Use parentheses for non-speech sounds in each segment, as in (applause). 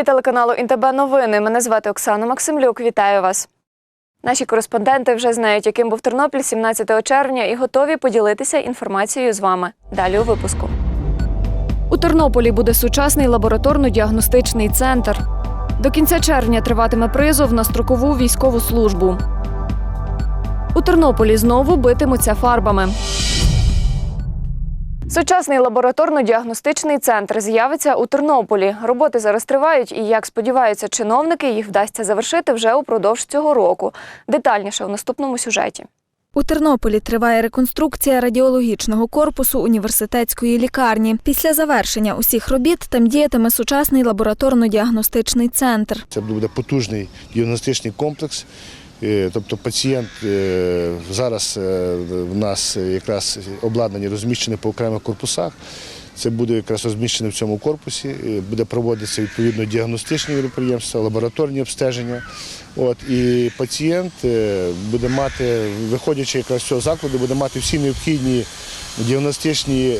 Ефірі телеканалу Інтеб новини. Мене звати Оксана Максимлюк. Вітаю вас. Наші кореспонденти вже знають, яким був Тернопіль 17 червня, і готові поділитися інформацією з вами. Далі у випуску. У Тернополі буде сучасний лабораторно-діагностичний центр. До кінця червня триватиме призов на строкову військову службу. У Тернополі знову битимуться фарбами. Сучасний лабораторно-діагностичний центр з'явиться у Тернополі. Роботи зараз тривають, і як сподіваються чиновники, їх вдасться завершити вже упродовж цього року. Детальніше у наступному сюжеті. У Тернополі триває реконструкція радіологічного корпусу університетської лікарні. Після завершення усіх робіт там діятиме сучасний лабораторно-діагностичний центр. Це буде потужний діагностичний комплекс. Е, Тобто пацієнт е, зараз е, в нас якраз обладнані розміщені по окремих корпусах. Це буде якраз розміщено в цьому корпусі, буде проводитися відповідно діагностичні міроприємства, лабораторні обстеження. От, і пацієнт буде мати, виходячи якраз з цього закладу, буде мати всі необхідні діагностичні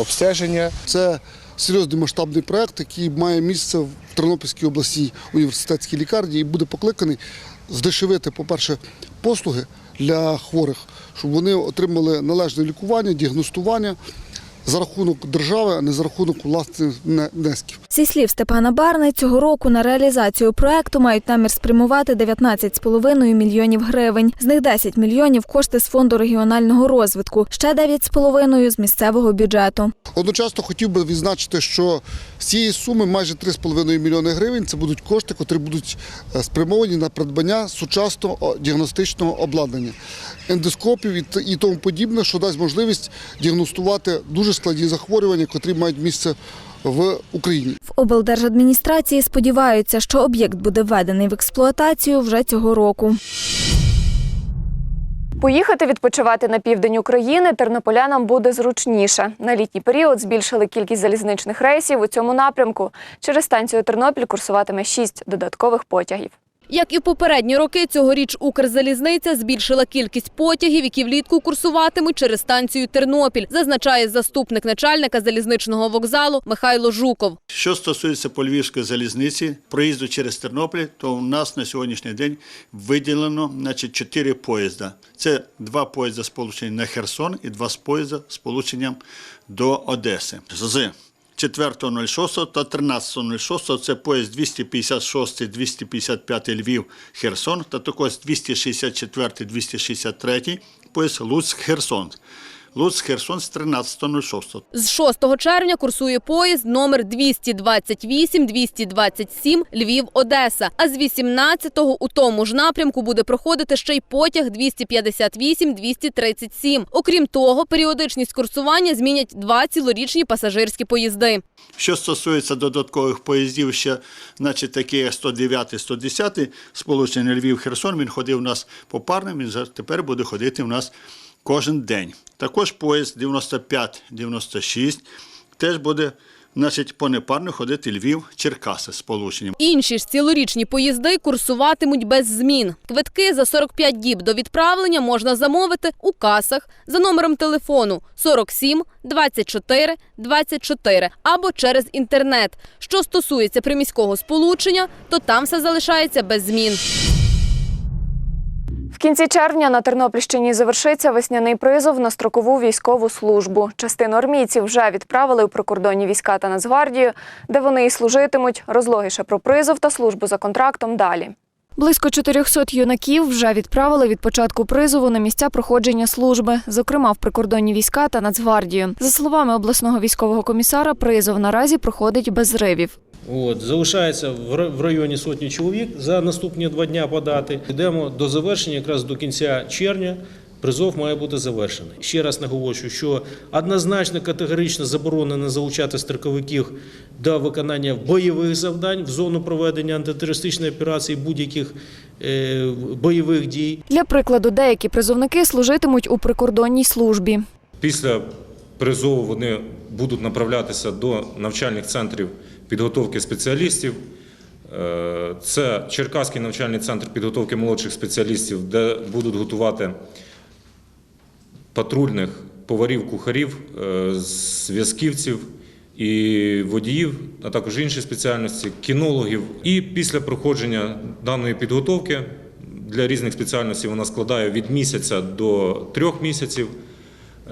обстеження. Це серйозний масштабний проект, який має місце в Тернопільській обласній університетській лікарні і буде покликаний здешевити, по-перше, послуги для хворих, щоб вони отримали належне лікування, діагностування за рахунок держави, а не за рахунок власних не- внесків. Зі слів Степана Барни, цього року на реалізацію проекту мають намір спрямувати 19,5 мільйонів гривень. З них 10 мільйонів кошти з фонду регіонального розвитку, ще 9,5 з місцевого бюджету. Одночасно хотів би відзначити, що з цієї суми майже 3,5 мільйони гривень це будуть кошти, котрі будуть е, спрямовані на придбання сучасного діагностичного обладнання, ендоскопів і тому подібне, що дасть можливість діагностувати дуже складні захворювання, котрі мають місце в Україні. В облдержадміністрації сподіваються, що об'єкт буде введений в експлуатацію вже цього року. Поїхати відпочивати на південь України тернополянам буде зручніше. На літній період збільшили кількість залізничних рейсів у цьому напрямку. Через станцію Тернопіль курсуватиме шість додаткових потягів. Як і в попередні роки, цьогоріч Укрзалізниця збільшила кількість потягів, які влітку курсуватимуть через станцію Тернопіль, зазначає заступник начальника залізничного вокзалу Михайло Жуков. Що стосується Львівської залізниці, проїзду через Тернопіль, то у нас на сьогоднішній день виділено значить, 4 поїзда. Це два поїзда сполучені на Херсон і два поїзда сполученням до Одеси. З 4.06 та 13.06 це поїзд 256, 255 Львів, Херсон та також 264, 263 поїзд Луцьк, Херсон. Луцьк, Херсон з 13.06. З 6 червня курсує поїзд номер 228-227 Львів-Одеса. А з 18-го у тому ж напрямку буде проходити ще й потяг 258-237. Окрім того, періодичність курсування змінять два цілорічні пасажирські поїзди. Що стосується додаткових поїздів, ще, значить, такі як 109 110 сполучення Львів-Херсон, він ходив у нас попарним, він тепер буде ходити у нас кожен день. Також поїзд 95-96 теж буде значить, по непарно ходити Львів-Черкаси сполученням. Інші ж цілорічні поїзди курсуватимуть без змін. Квитки за 45 діб до відправлення можна замовити у касах за номером телефону 47 24 24 або через інтернет. Що стосується приміського сполучення, то там все залишається без змін. Кінці червня на Тернопільщині завершиться весняний призов на строкову військову службу. Частину армійців вже відправили у прикордонні війська та Нацгвардію, де вони і служитимуть. Розлогіше про призов та службу за контрактом далі. Близько 400 юнаків вже відправили від початку призову на місця проходження служби, зокрема в прикордонні війська та Нацгвардію. За словами обласного військового комісара, призов наразі проходить без зривів. От, залишається в районі сотні чоловік за наступні два дня подати. Йдемо до завершення, якраз до кінця червня. Призов має бути завершений. Ще раз наголошую, що однозначно категорично заборонено залучати строковиків до виконання бойових завдань в зону проведення антитерористичної операції будь-яких е, бойових дій. Для прикладу, деякі призовники служитимуть у прикордонній службі. Після призову вони будуть направлятися до навчальних центрів підготовки спеціалістів. Е, Це Черкаський навчальний центр підготовки молодших спеціалістів, де будуть готувати патрульних поварів, кухарів, е, зв'язківців і водіїв, а також інші спеціальності, кінологів. І після проходження даної підготовки для різних спеціальностей вона складає від місяця до трьох місяців.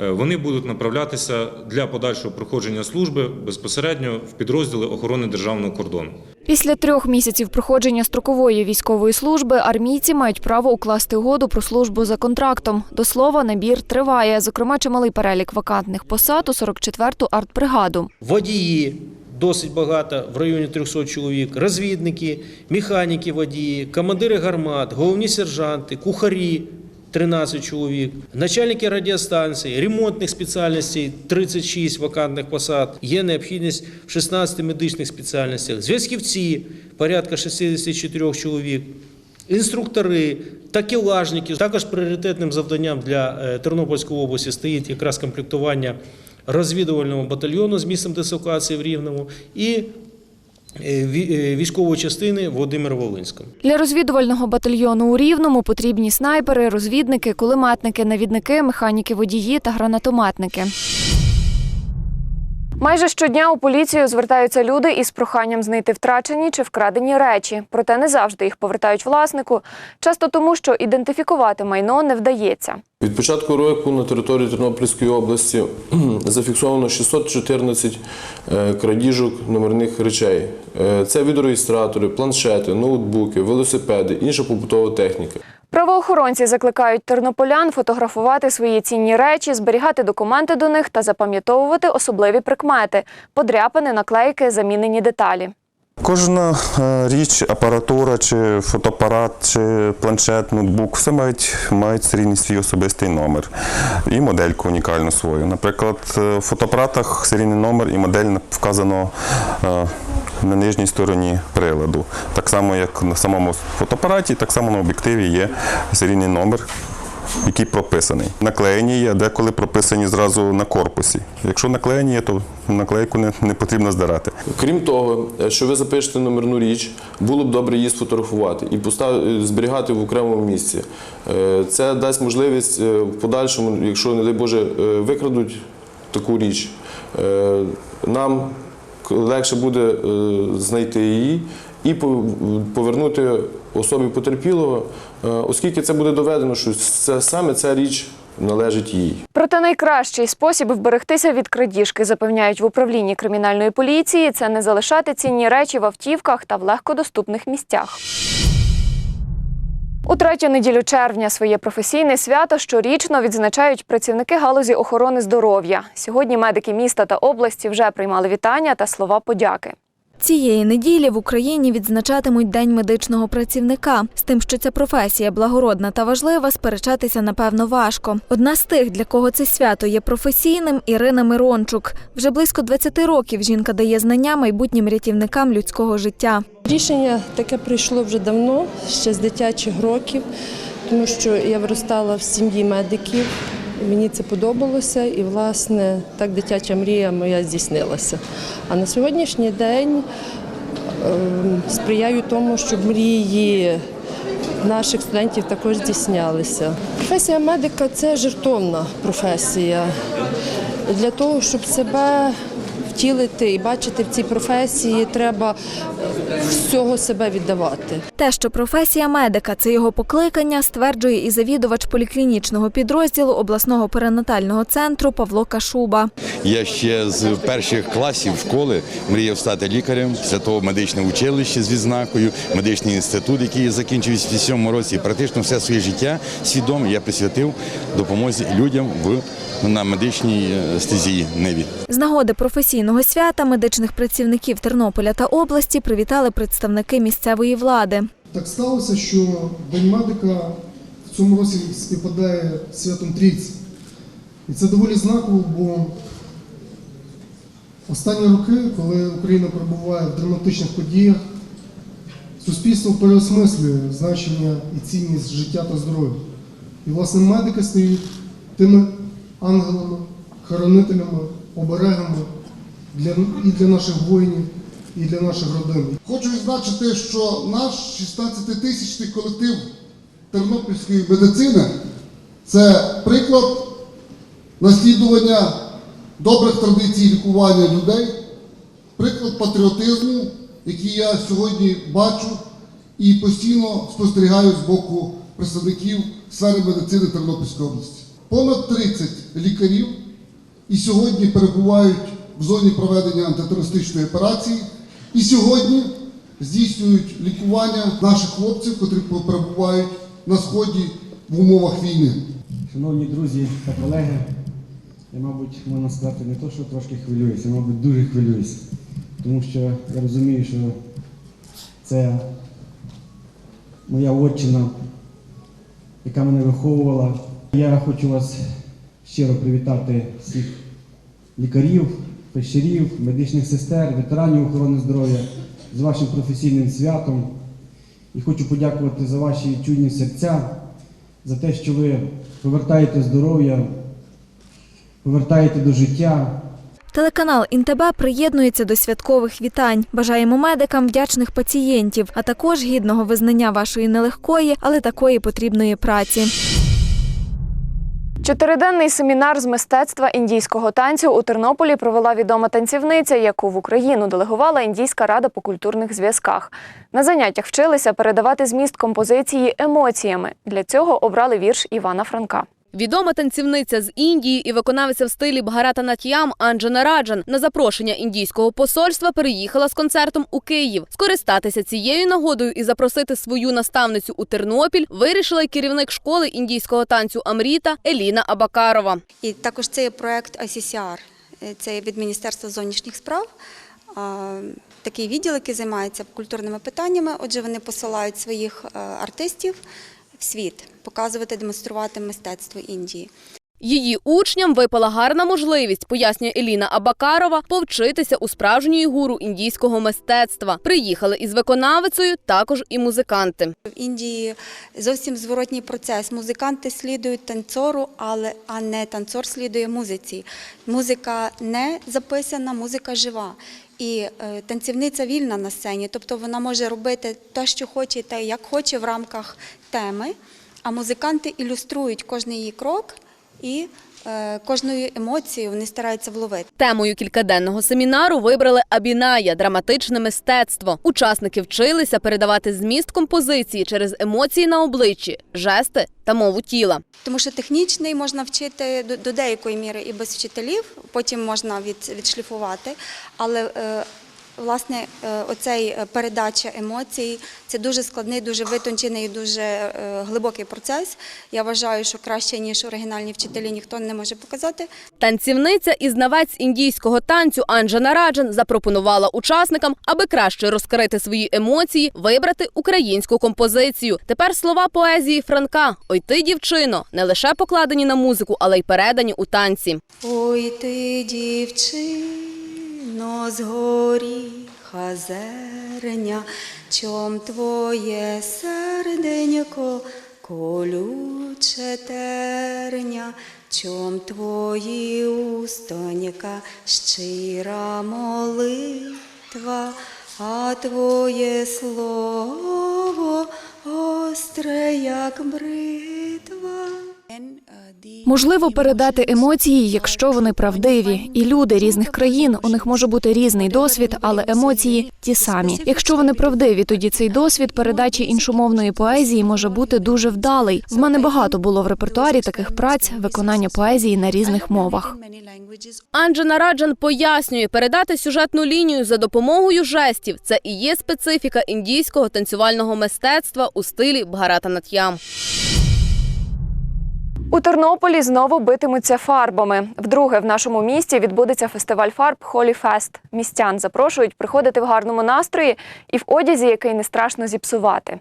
Е, Вони будуть направлятися для подальшого проходження служби безпосередньо в підрозділи охорони державного кордону. Після трьох місяців проходження строкової військової служби армійці мають право укласти угоду про службу за контрактом. До слова, набір триває. Зокрема, чималий перелік вакантних посад у 44-ту артбригаду. Водії досить багато, в районі 300 чоловік, розвідники, механіки водії, командири гармат, головні сержанти, кухарі. 13 чоловік, начальники радіостанцій, ремонтних спеціальностей 36 вакантних посад. Є необхідність в 16 медичних спеціальностях. Зв'язківці порядка 64 чоловік. Інструктори, такелажники. Також пріоритетним завданням для е, Тернопільської області стоїть якраз комплектування розвідувального батальйону з місцем дислокації в Рівному і військової частини Володимира Волинського. Для розвідувального батальйону у Рівному потрібні снайпери, розвідники, кулеметники, навідники, механіки водії та гранатометники. Майже щодня у поліцію звертаються люди із проханням знайти втрачені чи вкрадені речі. Проте не завжди їх повертають власнику, часто тому, що ідентифікувати майно не вдається. Від початку року на території Тернопільської області (clears throat) зафіксовано 614 е, крадіжок номерних речей. Е, Це відеореєстратори, планшети, ноутбуки, велосипеди, інша побутова техніка. Правоохоронці закликають тернополян фотографувати свої цінні речі, зберігати документи до них та запам'ятовувати особливі прикмети, подряпини, наклейки, замінені деталі. Кожна е, річ, апаратура, чи фотоапарат, чи планшет, ноутбук, все мають, мають серійний свій особистий номер і модельку унікальну свою. Наприклад, е, в фотоапаратах серійний номер і модель вказано е, на нижній стороні приладу. Так само, як на самому фотоапараті, так само на об'єктиві є серійний номер. Який прописаний. Наклеєні є, деколи прописані зразу на корпусі. Якщо наклеєні є, то наклейку не, не потрібно здирати. Крім того, що ви запишете номерну річ, було б добре її сфотографувати і постав... зберігати в окремому місці. Е, Це дасть можливість е, в подальшому, якщо, не дай Боже, е, викрадуть таку річ, нам легше буде е, знайти її і по- повернути особі потерпілого, е, оскільки це буде доведено, що це саме ця річ належить їй. Проте найкращий спосіб вберегтися від крадіжки, запевняють в управлінні кримінальної поліції, це не залишати цінні речі в автівках та в легкодоступних місцях. У третю неділю червня своє професійне свято щорічно відзначають працівники галузі охорони здоров'я. Сьогодні медики міста та області вже приймали вітання та слова подяки. Цієї неділі в Україні відзначатимуть День медичного працівника. З тим, що ця професія благородна та важлива, сперечатися напевно важко. Одна з тих, для кого це свято є професійним, Ірина Мирончук. Вже близько 20 років жінка дає знання майбутнім рятівникам людського життя. Рішення таке прийшло вже давно, ще з дитячих років, тому що я виростала в сім'ї медиків. Мені це подобалося, і власне так дитяча мрія моя здійснилася. А на сьогоднішній день ем, сприяю тому, щоб мрії наших студентів також здійснялися. Професія медика це жертовна професія. Для того, щоб себе втілити і бачити в цій професії, треба е, всього себе віддавати. Те, що професія медика це його покликання, стверджує і завідувач поліклінічного підрозділу обласного перинатального центру Павло Кашуба. Я ще з перших класів школи мріяв стати лікарем, після того медичне училище з відзнакою, медичний інститут, який я закінчив у 87 році. Практично все своє життя свідомо я присвятив допомозі людям в на медичній е, стезії Неві. З нагоди професійного свята медичних працівників Тернополя та області привітали представники місцевої влади. Так сталося, що День медика в цьому році співпадає з святом Трійці. І це доволі знаково, бо останні роки, коли Україна перебуває в драматичних подіях, суспільство переосмислює значення і цінність життя та здоров'я. І, власне, медики стають тими ангелами, хоронителями, оберегами для, і для наших воїнів, і для наших родин. Хочу відзначити, що наш 16-тисячний колектив тернопільської медицини це приклад наслідування добрих традицій лікування людей приклад патріотизму, який я сьогодні бачу і постійно спостерігаю з боку представників сфери медицини Тернопільської області. Понад 30 лікарів і сьогодні перебувають в зоні проведення антитерористичної операції, і сьогодні здійснюють лікування наших хлопців, котрі перебувають на сході в умовах війни. Шановні друзі та колеги, я, мабуть, можна сказати не то, що трошки хвилююся, мабуть, дуже хвилююся. Тому що я розумію, що це моя отчина, яка мене виховувала. Я хочу вас щиро привітати всіх лікарів, фельдшерів, медичних сестер, ветеранів охорони здоров'я з вашим професійним святом. І хочу подякувати за ваші чудні серця, за те, що ви повертаєте здоров'я, повертаєте до життя. Телеканал Інтебе приєднується до святкових вітань. Бажаємо медикам вдячних пацієнтів, а також гідного визнання вашої нелегкої, але такої потрібної праці. Чотириденний семінар з мистецтва індійського танцю у Тернополі провела відома танцівниця, яку в Україну делегувала Індійська рада по культурних зв'язках. На заняттях вчилися передавати зміст композиції емоціями. Для цього обрали вірш Івана Франка. Відома танцівниця з Індії і виконавиця в стилі Бхарата Натьям Анджана Раджан на запрошення індійського посольства переїхала з концертом у Київ. Скористатися цією нагодою і запросити свою наставницю у Тернопіль вирішила керівник школи індійського танцю Амріта Еліна Абакарова. І також це є проект ICCR, е, це від Міністерства зовнішніх справ. Такий відділ, який займається культурними питаннями. Отже, вони посилають своїх е, артистів в світ показувати, демонструвати мистецтво Індії. Її учням випала гарна можливість, пояснює Еліна Абакарова, повчитися у справжньої гуру індійського мистецтва. Приїхали із виконавицею також і музиканти. В Індії зовсім зворотній процес. Музиканти слідують танцору, але а не танцор слідує музиці. Музика не записана, музика жива. І е, танцівниця вільна на сцені, тобто вона може робити те, що хоче, та як хоче в рамках теми. А музиканти ілюструють кожний її крок і кожною емоцією вони стараються вловити. Темою кількаденного семінару вибрали абіная драматичне мистецтво. Учасники вчилися передавати зміст композиції через емоції на обличчі, жести та мову тіла. Тому що технічний можна вчити до, до деякої міри і без вчителів, потім можна від, відшліфувати. Але е, власне е, оцей е, передача емоцій це дуже складний, дуже витончений і дуже е, глибокий процес. Я вважаю, що краще ніж оригінальні вчителі ніхто не може показати. Танцівниця і знавець індійського танцю Анджана Раджан запропонувала учасникам, аби краще розкрити свої емоції, вибрати українську композицію. Тепер слова поезії Франка Ой ти, дівчино, не лише покладені на музику, але й передані у танці. Ой ти, дівчино, з горіха зерня, чом твоє серденько колюче терня, чом твої устонька щира молитва, а твоє слово остре, як бритва. Можливо передати емоції, якщо вони правдиві. І люди різних країн у них може бути різний досвід, але емоції ті самі. Якщо вони правдиві, тоді цей досвід передачі іншомовної поезії може бути дуже вдалий. В мене багато було в репертуарі таких праць виконання поезії на різних мовах. Анджана Раджан пояснює, передати сюжетну лінію за допомогою жестів це і є специфіка індійського танцювального мистецтва у стилі Бхарата Натьям. У Тернополі знову битимуться фарбами. Вдруге в нашому місті відбудеться фестиваль фарб Холі Фест. Містян запрошують приходити в гарному настрої і в одязі, який не страшно зіпсувати.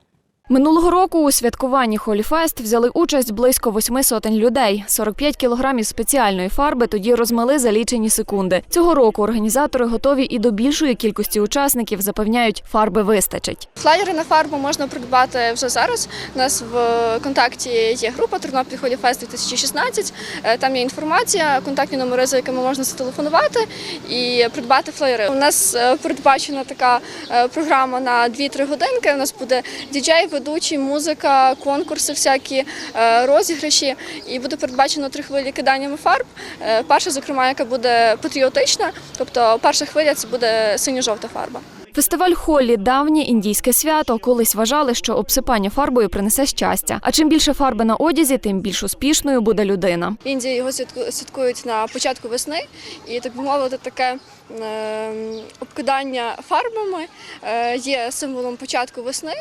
Минулого року у святкуванні Холіфест взяли участь близько восьми сотень людей. 45 кілограмів спеціальної фарби тоді розмили за лічені секунди. Цього року організатори готові і до більшої кількості учасників запевняють, фарби вистачить. Флаєри на фарбу можна придбати вже зараз. У нас в контакті є група Тернопіль Холіфест 2016. Е, Там є інформація, контактні номери, за якими можна зателефонувати і придбати флаєри. У нас е, передбачена така е, програма на 2-3 годинки. У нас буде діджей, ведучі, музика, конкурси, всякі е, розіграші. І буде передбачено три хвилі киданнями фарб. Е, Перша, зокрема, яка буде патріотична, тобто перша хвиля це буде синьо-жовта фарба. Фестиваль Холлі давнє індійське свято. Колись вважали, що обсипання фарбою принесе щастя. А чим більше фарби на одязі, тим більш успішною буде людина. В Індії його святку- святкують на початку весни, і так би мовити, таке е, обкидання фарбами е, є символом початку весни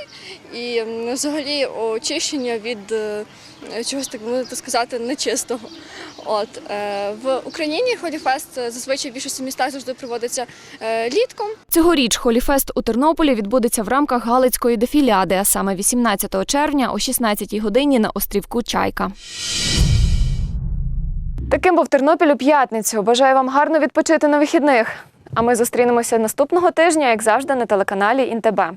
і взагалі очищення від е, чогось так мовити сказати нечистого. От е, в Україні Холіфест зазвичай в більшості містах завжди проводиться е, літком. Цьогоріч Холіфест у Тернополі відбудеться в рамках Галицької дефіляди, а саме 18 червня о 16 годині на острівку Чайка. Таким був Тернопіль у п'ятницю. Бажаю вам гарно відпочити на вихідних. А ми зустрінемося наступного тижня, як завжди, на телеканалі Інтебе.